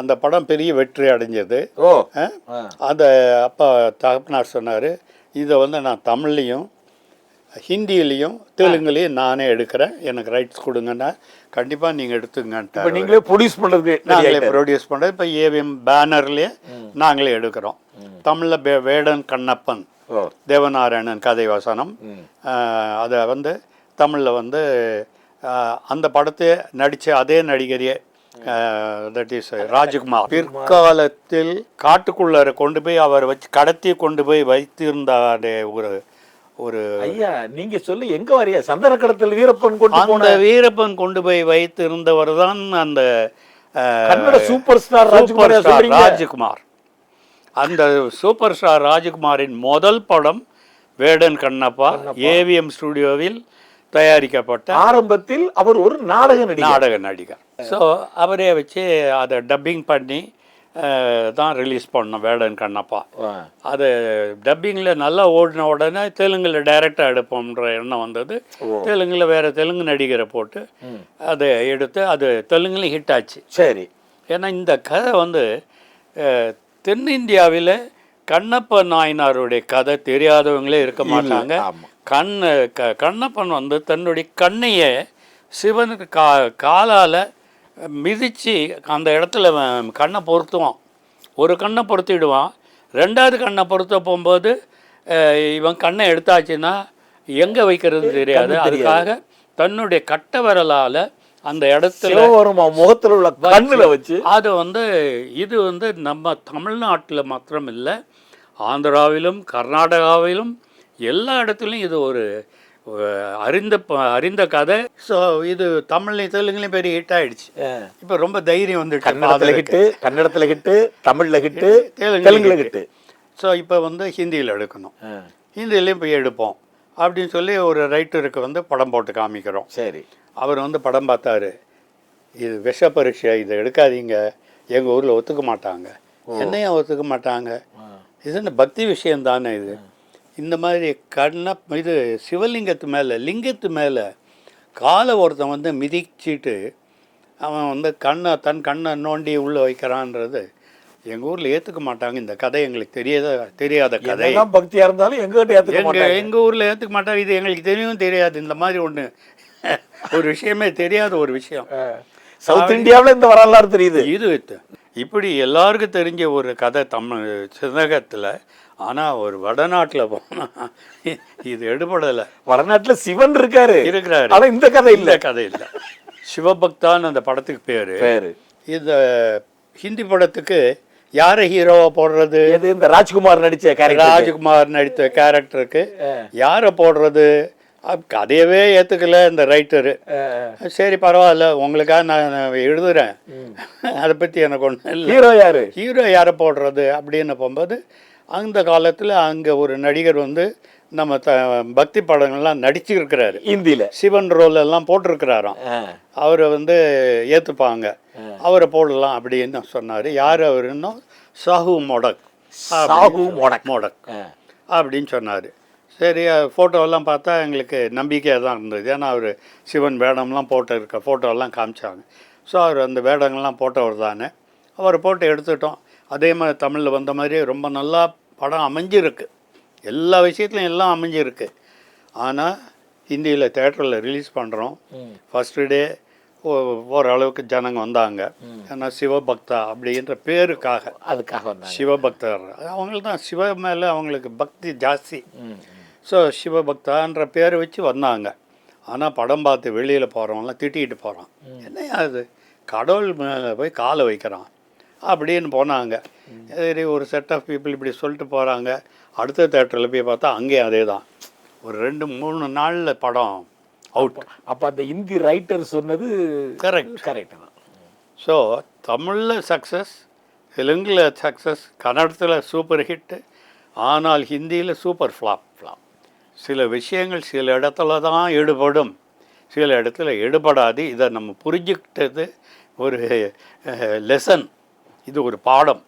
அந்த படம் பெரிய வெற்றி அடைஞ்சது. அந்த அப்பா தகப்பனார் சொன்னார் இதை வந்து நான் தமிழ்லையும் ஹிந்தியிலையும் தெலுங்குலையும் நானே எடுக்கிறேன். எனக்கு ரைட்ஸ் கொடுங்கன்னா கண்டிப்பாக நீங்கள் எடுத்துங்கன்ட்டு நீங்களே ப்ரொடியூஸ் ready நாங்களே. ப்ரொடியூஸ் பண்ணுறது இப்போ ஏவிஎம் பேனர்லேயே நாங்களே எடுக்கிறோம். தமிழில் வேடன் கண்ணப்பன் தேவநாராயணன் கதை வசனம். அதை வந்து தமிழில் வந்து அந்த படத்தை நடித்த அதே நடிகரையே தட் இஸ் ராஜ்குமார். பிற்காலத்தில் காட்டுக்குள்ளார கொண்டு போய் அவர் வச்சு கடத்தி கொண்டு போய் வைத்திருந்தாரே ஒரு ஒரு ஐயா நீங்க சொல்லி எங்க வரையா? சந்தன கடத்தல் வீரப்பன் கொண்டு அந்த போன வீரப்பன் கொண்டு போய் வைத்திருந்தவர் தான் அந்த சூப்பர் ஸ்டார் ராஜ்குமார் ராஜ்குமார். அந்த சூப்பர் ஸ்டார் ராஜ்குமாரின் முதல் படம் வேடன் கண்ணப்பா. ஏவிஎம் ஸ்டுடியோவில் தயாரிக்கப்பட்ட ஆரம்பத்தில் அவர் ஒரு நாடக நடிகர். நாடக நடிகர். ஸோ அவரே வச்சு அதை டப்பிங் பண்ணி தான் ரிலீஸ் பண்ணோம் வேடன் கண்ணப்பா. அது டப்பிங்கில் நல்லா ஓடின உடனே தெலுங்கில் டைரக்டாக எடுப்போம்ன்ற எண்ணம் வந்தது. தெலுங்கில் வேறு தெலுங்கு நடிகரை போட்டு அதை எடுத்து அது தெலுங்குலையும் ஹிட் ஆச்சு. சரி. ஏன்னா இந்த கதை வந்து தென்னிந்தியாவில் கண்ணப்ப நாயனாருடைய கதை தெரியாதவங்களே இருக்க மாட்டாங்க. கண் க கண்ணப்பன் வந்து தன்னுடைய கண்ணையை சிவனுக்கு கா காலால் மிதித்து அந்த இடத்துல கண்ணை பொருத்துவான். ஒரு கண்ணை பொருத்திடுவான். ரெண்டாவது கண்ணை பொருத்த போகும்போது இவன் கண்ணை எடுத்தாச்சுன்னா எங்கே வைக்கிறது தெரியாது. அதுக்காக தன்னுடைய கட்டை விரலால் அந்த இடத்துல முகத்துல உள்ள கண்ணுல வச்சு? அது வந்து இது வந்து நம்ம தமிழ்நாட்டில் மாத்திரம் இல்லை ஆந்திராவிலும் கர்நாடகாவிலும் எல்லா இடத்துலையும் இது ஒரு அறிந்த ப- அறிந்த கதை. ஸோ இது தமிழ்லையும் தெலுங்குலையும் பெரிய ஹிட் ஆயிடுச்சு. இப்போ ரொம்ப தைரியம் வந்துட்டு கன்னடத்துல ஹிட்டு கன்னடத்துல ஹிட்டு தமிழ்ல ஹிட்டு தெலுங்குல தெலுங்குல ஹிட்டு ஸோ இப்போ வந்து ஹிந்தியில் எடுக்கணும். ஹிந்திலையும் போய் எடுப்போம். அப்படின்னு சொல்லி ஒரு ரைட்டருக்கு வந்து படம் போட்டு காமிக்கிறோம். சரி. அவர் வந்து படம் பார்த்தாரு. இது விஷ பரீட்சை இதை எடுக்காதீங்க. எங்கள் ஊரில் ஒத்துக்க மாட்டாங்க. என்னையா ஒத்துக்க மாட்டாங்க? இது என்ன பக்தி விஷயம் தானே இது இந்த மாதிரி கண்ண இது சிவலிங்கத்து மேலே லிங்கத்து மேலே காலை ஒருத்தன் வந்து மிதிச்சிட்டு அவன் வந்து கண்ணை தன் கண்ணை நோண்டி உள்ளே வைக்கிறான்றது எங்கள் ஊரில் ஏற்றுக்க மாட்டாங்க. இந்த கதை எங்களுக்கு தெரியாத தெரியாத கதை. என்னதான் பக்தியா இருந்தாலும் எங்ககிட்ட எங்க மாட்டாங்க. எங்க ஊர்ல ஏத்துக்க மாட்டாங்க. இது எங்களுக்கு தெரியவும் தெரியாது. இந்த மாதிரி ஒண்ணு ஒரு விஷயமே தெரியாத ஒரு விஷயம். சவுத் இந்தியாவுல இந்த வரலாறு தெரியுது. இது இப்படி எல்லாருக்கும் தெரிஞ்ச ஒரு கதை தமிழ் சிதகத்துல ஆனா ஒரு வடநாட்டுல போனா இது எடுபடலை. வடநாட்டுல சிவன் இருக்காரு. இருக்கிறாரு. ஆனா இந்த கதை இல்ல. கதை இல்லை. சிவபக்தான்னு அந்த படத்துக்கு பேரு. பேரு. இந்த ஹிந்தி படத்துக்கு யாரை ஹீரோவா போடுறது? எது? இந்த ராஜ்குமார் கேரக்டர் ராஜ்குமார் நடித்த கேரக்டருக்கு யாரை போடுறது? கதையவே ஏற்றுக்கல இந்த ரைட்டரு சரி பரவாயில்ல உங்களுக்காக நான் எழுதுறேன். அதை பற்றி எனக்கு இல்லை. ஹீரோ யாரு? ஹீரோ யாரை போடுறது அப்படின்னு போகும்போது அந்த காலத்தில் அங்கே ஒரு நடிகர் வந்து நம்ம த பக்தி படங்கள்லாம் நடிச்சிருக்கிறாரு. இந்தியில. சிவன் ரோல் எல்லாம் போட்டிருக்கிறாராம். அவரை வந்து ஏற்றுப்பாங்க அவரை போடலாம் அப்படின்னு சொன்னார். யார் அவருன்னா? சாஹு மொடக். சாகு மொடக். மொடக். அப்படின்னு சொன்னார். சரி ஃபோட்டோவெல்லாம் பார்த்தா எங்களுக்கு நம்பிக்கையாக தான் இருந்தது. ஏன்னா அவர் சிவன் வேடம்லாம் போட்டு இருக்க ஃபோட்டோவெல்லாம் காமிச்சாங்க. ஸோ அவர் அந்த வேடங்கள்லாம் போட்டவர் தானே. அவரை போட்டு எடுத்துட்டோம். அதே மாதிரி தமிழில் வந்த மாதிரியே ரொம்ப நல்லா படம் அமைஞ்சிருக்கு. எல்லா விஷயத்துலையும் எல்லாம் அமைஞ்சிருக்கு. ஆனால் ஹிந்தியில் தேட்டரில் ரிலீஸ் பண்ணுறோம் ஃபஸ்ட்டு டே ஓரளவுக்கு ஜனங்க வந்தாங்க. ஏன்னா சிவபக்தா அப்படின்ற பேருக்காக. அதுக்காக சிவபக்தர். அவங்களுக்கு தான் சிவ மேலே அவங்களுக்கு பக்தி ஜாஸ்தி. ஸோ சிவபக்தான்ற பேரை வச்சு வந்தாங்க. ஆனால் படம் பார்த்து வெளியில் போகிறவங்களாம் திட்டிகிட்டு போகிறான் என்னையா அது கடவுள் மேலே போய் காலை வைக்கிறான். அப்படின்னு போனாங்க. சரி ஒரு செட் ஆஃப் பீப்புள் இப்படி சொல்லிட்டு போகிறாங்க அடுத்த தேட்டரில் போய் பார்த்தா அங்கேயும் அதே தான் ஒரு ரெண்டு மூணு நாளில் படம் அவுட் அப்ப அந்த இந்தி ரைட்டர் சொன்னது கரெக்ட் கரெக்ட் தான். ஸோ தமிழில் சக்ஸஸ் தெலுங்கில் சக்ஸஸ் கன்னடத்தில் சூப்பர் ஹிட்டு ஆனால் ஹிந்தியில் சூப்பர் ஃப்ளாப் ஃப்ளாப் சில விஷயங்கள் சில இடத்துல தான் ஈடுபடும். சில இடத்துல ஈடுபடாது. இதை நம்ம புரிஞ்சுக்கிட்டது ஒரு லெசன் இது ஒரு பாடம்.